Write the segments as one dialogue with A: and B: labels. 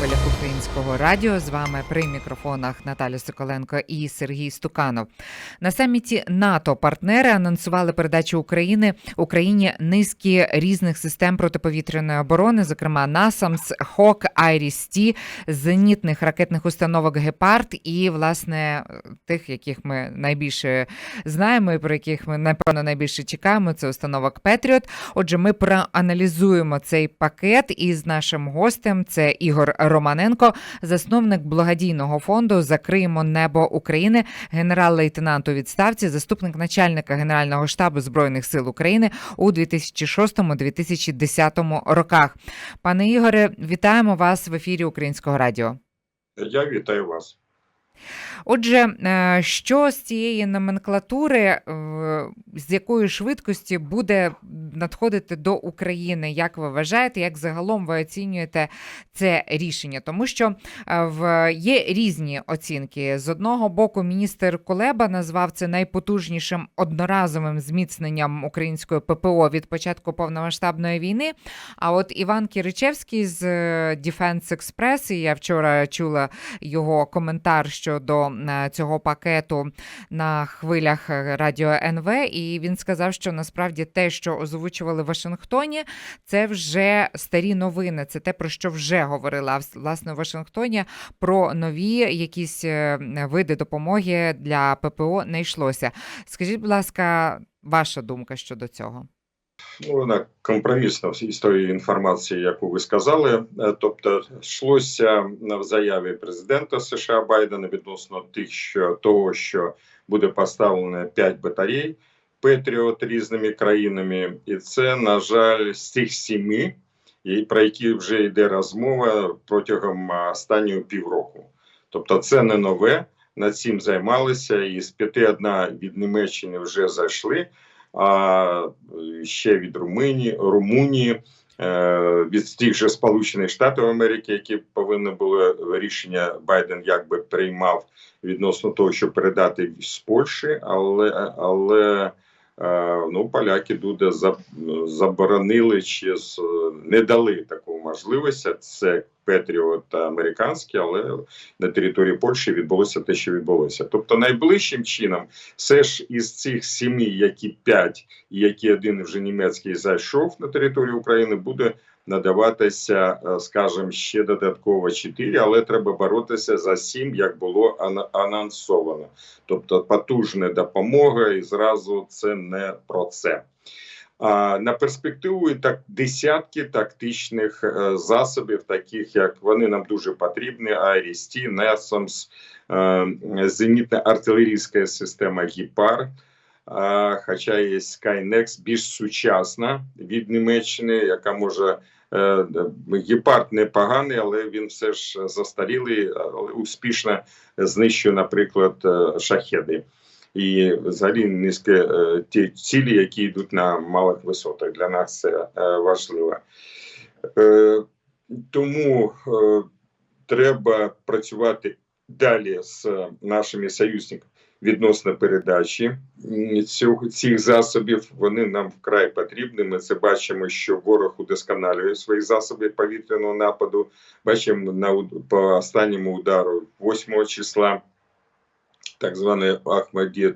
A: хвилях українського радіо. З вами при мікрофонах Наталя Соколенко і Сергій Стуканов. На саміті НАТО партнери анонсували передачу України Україні низки різних систем протиповітряної оборони, зокрема NASAMS, ХОК, Айріс-Ті, зенітних ракетних установок Гепард і власне тих, яких ми найбільше знаємо, і про яких ми напевно найбільше чекаємо. Це установок Петріот. Отже, ми проаналізуємо цей пакет із нашим гостем. Це Ігор Романенко, засновник благодійного фонду Закриємо небо України, генерал-лейтенант у відставці, заступник начальника Генерального штабу збройних сил України у 2006-2010 роках. Пане Ігоре, вітаємо вас в ефірі Українського радіо.
B: Я вітаю вас.
A: Отже, е, що з цієї номенклатури, е, з якої швидкості буде надходити до України? Як ви вважаєте, як загалом ви оцінюєте це рішення? Тому що е, в є різні оцінки. З одного боку, міністр Колеба назвав це найпотужнішим одноразовим зміцненням української ППО від початку повномасштабної війни. А от Іван Киричевський з Defense Express, і я вчора чула його коментар щодо цього пакету на хвилях радіо НВ, і він сказав, що насправді те, що озвучували в Вашингтоні, це вже старі новини. Це те, про що вже говорила власне в Вашингтоні. Про нові якісь е, види допомоги для ППО не йшлося. Скажіть, будь ласка, ваша думка щодо цього?
B: Ну, вона компромісна із тої інформації, яку ви сказали. Е, тобто, йшлося в заяві президента США Байдена відносно тих, що того, що буде поставлено 5 батарей Петріот різними країнами, і це на жаль з цих сіми, про які вже йде розмова протягом останнього півроку. Тобто, це не нове. Над цим займалися, і з п'яти одна від Німеччини вже зайшли а ще від Румунії, Румунії, е, від тих же Сполучених Штатів Америки, які повинні були рішення Байден якби приймав відносно того, щоб передати з Польщі, але але Е, ну, поляки дуже заборонили чи не дали таку можливість. Це Петріот американський, але на території Польщі відбулося те, що відбулося. Тобто, найближчим чином, все ж із цих сімі, які п'ять, і які один вже німецький зайшов на територію України, буде надаватися, е, скажімо, ще додатково 4, але треба боротися за 7, як було анонсовано. Тобто потужна допомога, і зразу це не про це. На перспективу і так десятки тактичних е, засобів, таких як вони нам дуже потрібні: Айрісті, Несомс, е, зенітна артилерійська система Гіпар. Хоча є Skynex більш сучасна від Німеччини, яка може Е, гепард непоганий, але він все ж застарілий, але успішно знищує, наприклад, шахеди. І взагалі низькі е, ті цілі, які йдуть на малих висотах. Для нас це важливо. Тому треба працювати далі з нашими союзниками відносно передачі цього цих засобів. Вони нам вкрай потрібні. Ми це бачимо, що ворог удосконалює свої засоби повітряного нападу. Бачимо на по останньому удару 8 числа, так званий Ахмадіт,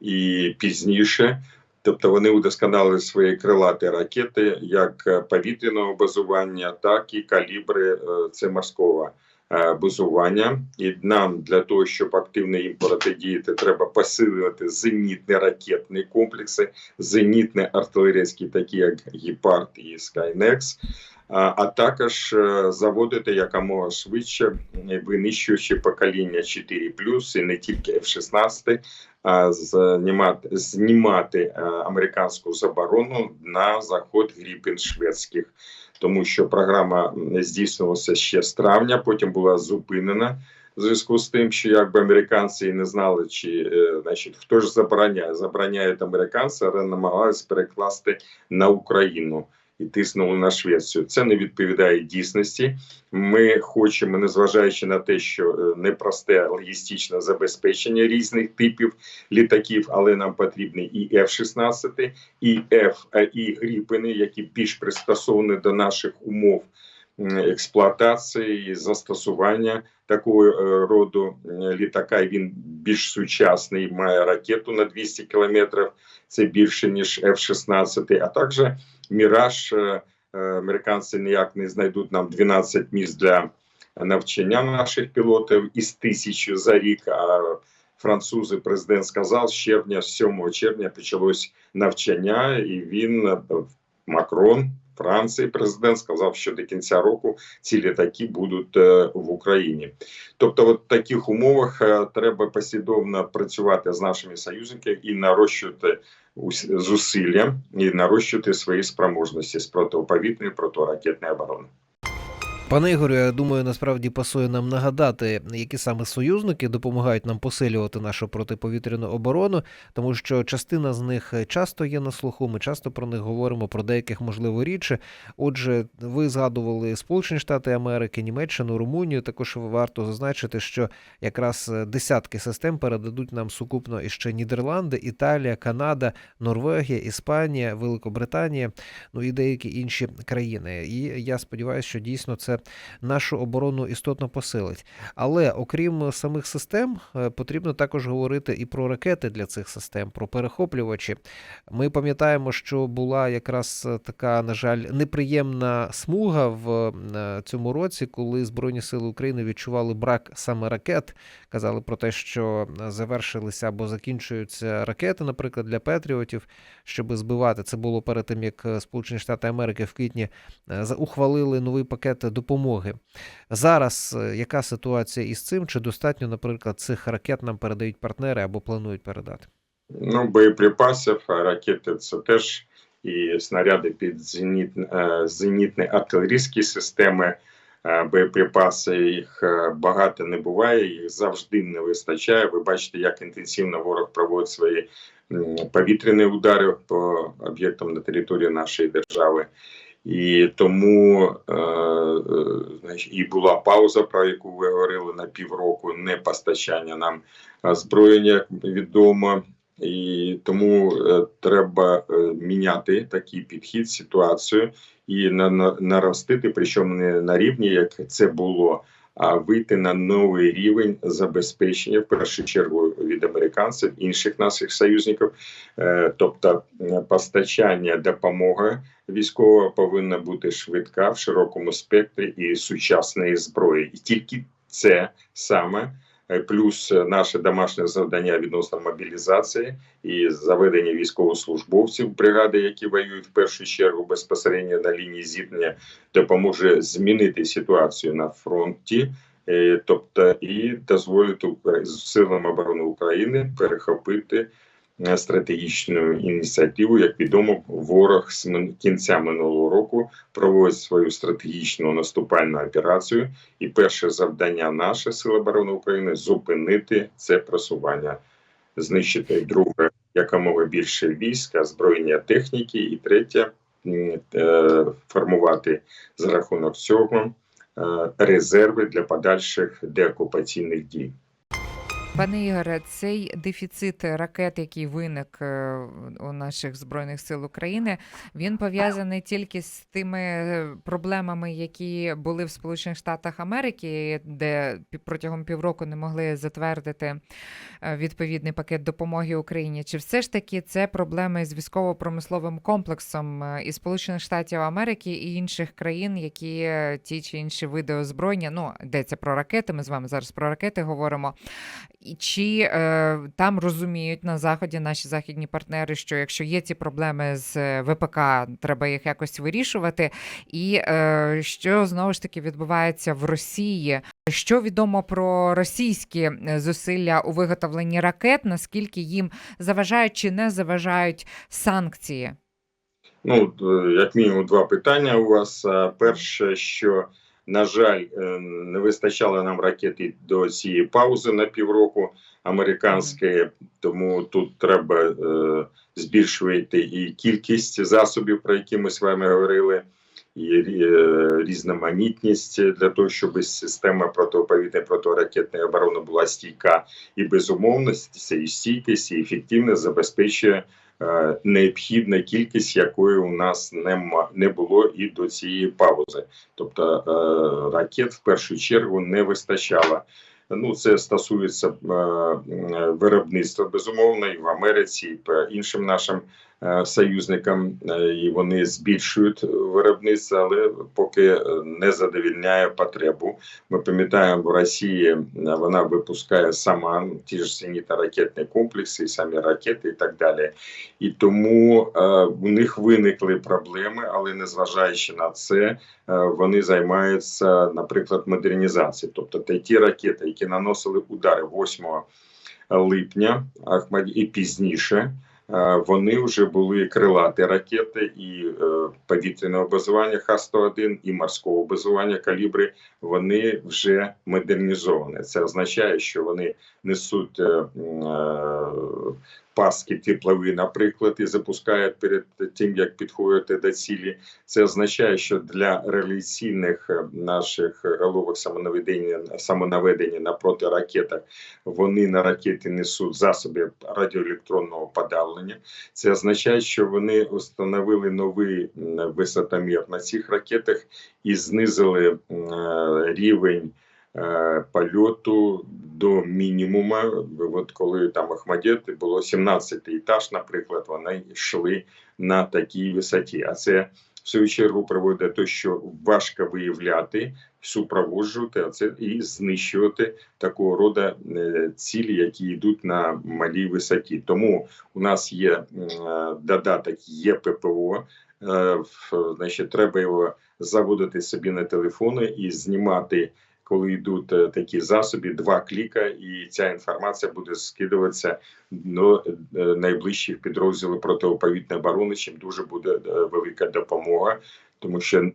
B: і пізніше. Тобто вони удосконалили свої крилаті ракети як повітряного базування, так і калібри е, це морського Е, базування, і нам для того, щоб активно їм протидіяти, треба посилювати зенітні ракетні комплекси, зенітні артилерійські, такі як Гіпард і Скайнекс. А також е, заводити якомога швидше винищуючи покоління 4 і не тільки F-16, а знімати знімати е, американську заборону на заход гріпін шведських. Тому що програма здійснювалася ще з травня, потім була зупинена в зв'язку з тим, що якби американці не знали, чи е, значить хто ж забороняє, забороняють американці, але намагалися перекласти на Україну і тиснули на Швецію. Це не відповідає дійсності. Ми хочемо, незважаючи на те, що е, непросте логістичне забезпечення різних типів літаків, але нам потрібні і F-16, і F, і Гріпини, які більш пристосовані до наших умов. Експлуатації і застосування такого е, роду літака. Він більш сучасний, має ракету на 200 кілометрів. Це більше ніж F-16, а також Міраж. е, е, Американці ніяк не знайдуть нам 12 місць для навчання наших пілотів із тисячі за рік. А французи, президент сказав, з червня, з 7 червня почалось навчання, і він Макрон. Франції президент сказав, що до кінця року ці літаки будуть е, в Україні. Тобто, в таких умовах е, треба послідовно працювати з нашими союзниками і нарощувати ус- зусилля і нарощувати свої спроможності з протиповітної, протиракетної оборони.
C: Пане Ігорю, я думаю, насправді пасує нам нагадати, які саме союзники допомагають нам посилювати нашу протиповітряну оборону, тому що частина з них часто є на слуху. Ми часто про них говоримо про деяких можливо рідше. Отже, ви згадували Сполучені Штати Америки, Німеччину, Румунію. Також варто зазначити, що якраз десятки систем передадуть нам сукупно іще Нідерланди, Італія, Канада, Норвегія, Іспанія, Великобританія, ну і деякі інші країни. І я сподіваюся, що дійсно це нашу оборону істотно посилить. Але окрім самих систем, е, потрібно також говорити і про ракети для цих систем, про перехоплювачі. Ми пам'ятаємо, що була якраз е, така, на жаль, неприємна смуга в е, цьому році, коли Збройні Сили України відчували брак саме ракет. Казали про те, що завершилися або закінчуються ракети, наприклад, для Петріотів, щоб збивати. Це було перед тим, як Сполучені Штати Америки в квітні ухвалили новий пакет допомоги. Зараз е, яка ситуація із цим? Чи достатньо, наприклад, цих ракет нам передають партнери або планують передати?
B: Ну, боєприпасів, ракети це теж і снаряди під зеніт, е, зенітні артилерійські системи. е, Боєприпаси їх багато не буває, їх завжди не вистачає. Ви бачите, як інтенсивно ворог проводить свої повітряні удари по об'єктам на території нашої держави. І тому е, е, і була пауза, про яку ви говорили на півроку, не постачання нам озброєння, як відомо. І тому е, треба е, міняти такий підхід, ситуацію і на, на, наростити, причому не на рівні, як це було, а вийти на новий рівень забезпечення, в першу чергу американців, інших наших союзників. Е, тобто е, постачання допомоги військова повинна бути швидка в широкому спектрі і сучасної зброї. І тільки це саме е, плюс наше домашнє завдання відносно мобілізації і заведення військовослужбовців бригади, які воюють в першу чергу безпосередньо на лінії зіткнення, допоможе змінити ситуацію на фронті. Е, Тобто і дозволити силам оборони України перехопити е, стратегічну ініціативу. Як відомо, ворог з кінця минулого року проводить свою стратегічну наступальну операцію. І перше завдання наше Сил оборони України зупинити це просування, знищити друге якомога більше війська, озброєння техніки, і третє е, формувати за рахунок цього резерви для подальших деокупаційних дій.
A: Пане Ігоре, цей дефіцит ракет, який виник е, у наших збройних сил України, він пов'язаний тільки з тими е, проблемами, які були в Сполучених Штатах Америки, де протягом півроку не могли затвердити е, відповідний пакет допомоги Україні. Чи все ж таки це проблеми з військово-промисловим комплексом і Сполучених Штатів Америки і інших країн, які ті чи інші види озброєння, ну йдеться про ракети. Ми з вами зараз про ракети говоримо. І чи е, там розуміють на заході наші західні партнери, що якщо є ці проблеми з е, ВПК, треба їх якось вирішувати, і е, що знову ж таки відбувається в Росії? Що відомо про російські е, зусилля у виготовленні ракет? Наскільки їм заважають чи не заважають санкції?
B: Ну, як мінімум, два питання у вас. Перше, що, на жаль, е, не вистачало нам ракети до цієї паузи на півроку американської, тому тут треба е, збільшувати і кількість засобів, про які ми з вами говорили, і е, різноманітність для того, щоб система протиповітряної протиракетної оборони була стійка. І безумовно, і стійкість, і ефективно забезпечує необхідна кількість, якої у нас нема не було і до цієї паузи. Тобто е, ракет в першу чергу не вистачало. Ну, це стосується е, е, виробництва безумовно і в Америці, і по іншим нашим е, союзникам, е, і вони збільшують виробництво, але поки е, не задовільняє потребу. Ми пам'ятаємо, в Росії е, вона випускає сама ті ж зенітно-ракетні комплекси, самі ракети і так далі. І тому е, у них виникли проблеми, але незважаючи на це, е, вони займаються, наприклад, модернізацією. Тобто ті ракети, які наносили удари 8 липня і пізніше. Е, Вони вже були крилаті ракети і повітряне повітряного базування Х-101 і морського базування калібри. Вони вже модернізовані. Це означає, що вони несуть е, е, паски теплові, наприклад, і запускають перед тим, як підходити до цілі. Це означає, що для реалізаційних е, наших головок самонаведення самонаведення на протиракетах вони на ракети несуть засоби радіоелектронного подавлення. Це означає, що вони встановили новий висотомір на цих ракетах і знизили е, рівень. е, Польоту до мінімума. От коли там Ахмадєт було 17 етаж, наприклад, вони йшли на такій висоті. А це в свою чергу приводить до того, що важко виявляти, супроводжувати а це і знищувати такого роду е, цілі, які йдуть на малій висоті. Тому у нас є е, додаток є ППО. е, Значить, треба його заводити собі на телефони і знімати. Коли йдуть е, такі засоби, два кліка, і ця інформація буде скидуватися до е, найближчих підрозділів протиповітної оборони, чим дуже буде е, велика допомога, тому що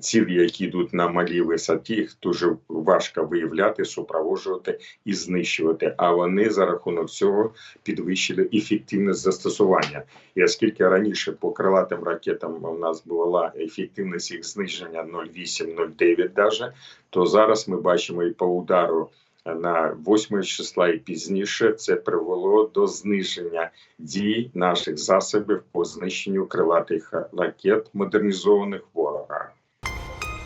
B: цілі, які йдуть на малій висоті, їх дуже важко виявляти, супроводжувати і знищувати. А вони за рахунок цього підвищили ефективність застосування. І оскільки раніше по крилатим ракетам у нас була ефективність їх зниження 0,8-0,9 даже, то зараз ми бачимо і по удару на 8 числа і пізніше це привело до зниження дій наших засобів по знищенню крилатих ракет модернізованих ворога.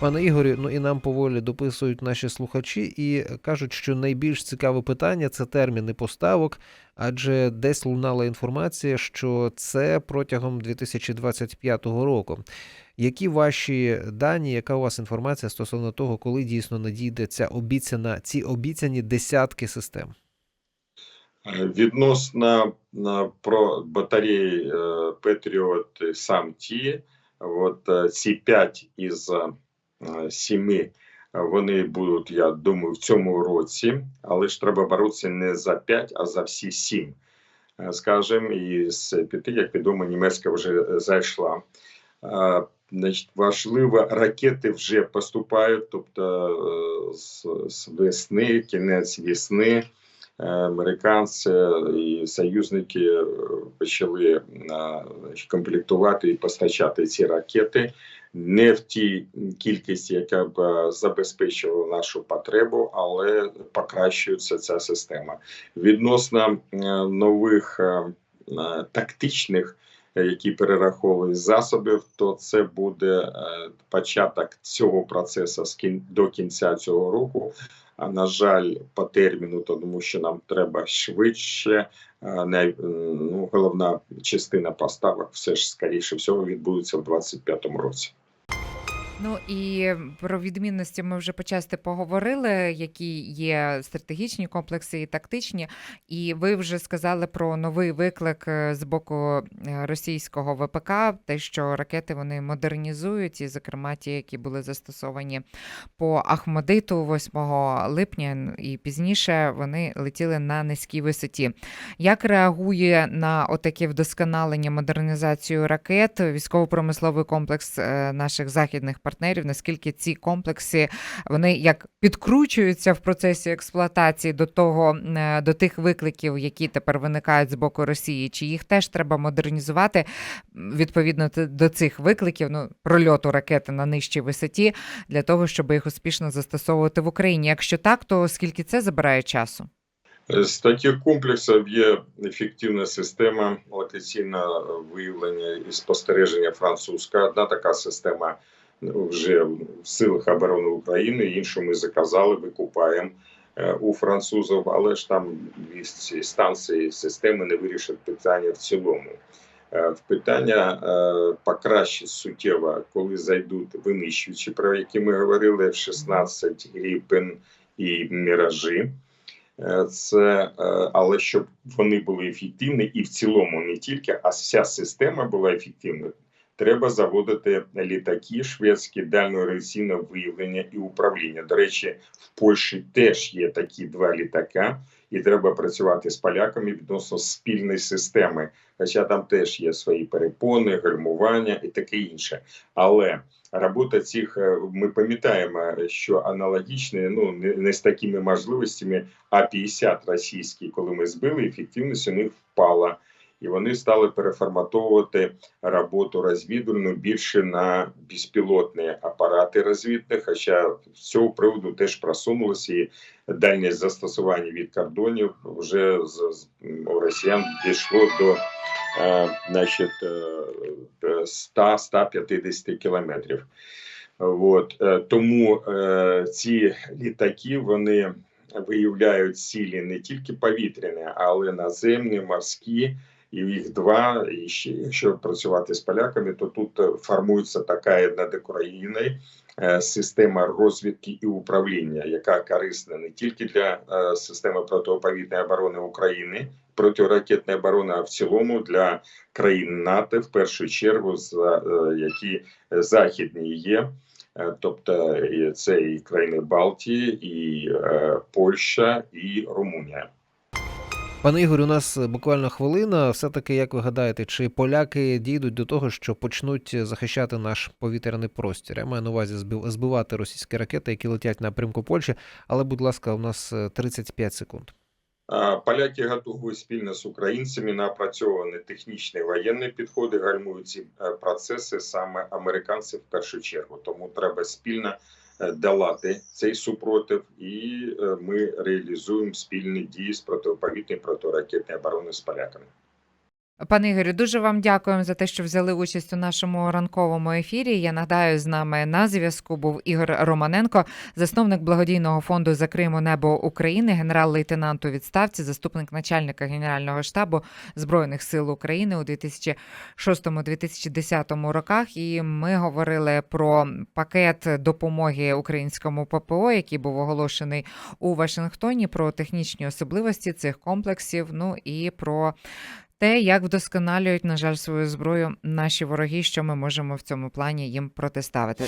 C: Пане Ігорі, ну і нам поволі дописують наші слухачі і кажуть, що найбільш цікаве питання це терміни поставок, адже десь лунала інформація, що це протягом 2025 року. Які ваші дані, яка у вас інформація стосовно того, коли дійсно надійде ця обіцяна ці обіцяні десятки систем?
B: Е, Відносно про батареї е, Patriot сам ті, от е, ці 5 із е, 7 е, вони будуть, я думаю, в цьому році, але ж треба боротися не за 5, а за всі 7. Е, Скажем, і з п'яти, як відомо, німецька вже е, зайшла. Е, Значить, важливо, ракети вже поступають, тобто е, з, весни, кінець весни. Е, Американці і союзники е, почали е, комплектувати і постачати ці ракети не в тій кількості, яка б е, забезпечувала нашу потребу, але покращується ця система. Відносно е, нових е, тактичних, які перераховують засобів, то це буде початок цього процесу до кінця цього року. А на жаль, по терміну, тому що нам треба швидше. Ну, головна частина поставок все ж скоріше всього відбудеться в 2025 році.
A: Ну і про відмінності ми вже почасти поговорили, які є стратегічні комплекси і тактичні. І ви вже сказали про новий виклик е, з боку е, російського ВПК, те, що ракети вони модернізують, і, зокрема, ті, які були застосовані по Ахмадиту 8 липня, і пізніше вони летіли на низькій висоті. Як реагує на отаке вдосконалення модернізацію ракет військово-промисловий комплекс е, наших західних партнерів? Наскільки ці комплекси вони як підкручуються в процесі експлуатації до того е, до тих викликів, які тепер виникають з боку Росії? Чи їх теж треба модернізувати відповідно до цих викликів? Ну прольоту ракети на нижчій висоті для того, щоб їх успішно застосовувати в Україні? Якщо так, то скільки це забирає часу?
B: З таких комплексів є ефективна система локаційного виявлення і спостереження французька. Одна така система вже в силах оборони України, іншу ми заказали, викупаємо е, у французів, але ж там ці станції системи не вирішать питання в цілому. Е, В питання е, покращить суттєво, коли зайдуть винищувачі, про які ми говорили, F-16, Гріпен і Міражі. Це але щоб вони були ефективні, і в цілому не тільки, а вся система була ефективною. Треба заводити літаки шведські дальньоорієнтаційного виявлення і управління. До речі, в Польщі теж є такі два літака, і треба працювати з поляками відносно спільної системи. Хоча там теж є свої перепони, гальмування і таке інше. Але робота цих е, ми пам'ятаємо, що аналогічні, ну не з такими можливостями, а 50 російські, коли ми збили, ефективність у них впала. І вони стали переформатовувати роботу розвідувальну більше на безпілотні апарати розвідних. Хоча з цього приводу теж просунулося і дальність застосування від кордонів вже з, росіян дійшло до е, значить, е, 100-150 кілометрів. От, е, тому е, ці літаки вони виявляють цілі не тільки повітряні, але наземні, морські. І їх два. І ще якщо працювати з поляками, то тут е, формується така над Україною е, система розвідки і управління, яка корисна не тільки для е, системи протиповітряної оборони України, протиракетної оборони, а в цілому для країн НАТО, в першу чергу, які західні є. Тобто це і країни Балтії, і Польща, і Румунія.
C: Пане Ігорю, у нас буквально хвилина. Все-таки, як ви гадаєте, чи поляки дійдуть до того, що почнуть захищати наш повітряний простір? Я маю на увазі збив- збивати російські ракети, які летять напрямку Польщі. Але, будь ласка, у нас е, 35 секунд.
B: Поляки готові спільно з українцями напрацьовані технічні воєнні підходи, гальмують ці е, процеси саме американці в першу чергу. Тому треба спільно е, долати цей супротив, і е, ми реалізуємо спільні дії з протиповітряної протиракетної оборони з поляками.
A: Пане Ігорю, дуже вам дякуємо за те, що взяли участь у нашому ранковому ефірі. Я нагадаю, з нами на зв'язку був Ігор Романенко, засновник благодійного фонду за Криму Небо України, генерал-лейтенант у відставці, заступник начальника Генерального штабу Збройних сил України у 2006-2010 роках. І ми говорили про пакет допомоги українському ППО, який був оголошений у Вашингтоні, про технічні особливості цих комплексів. Ну і про те, як вдосконалюють, на жаль, свою зброю наші вороги, що ми можемо в цьому плані їм протиставити.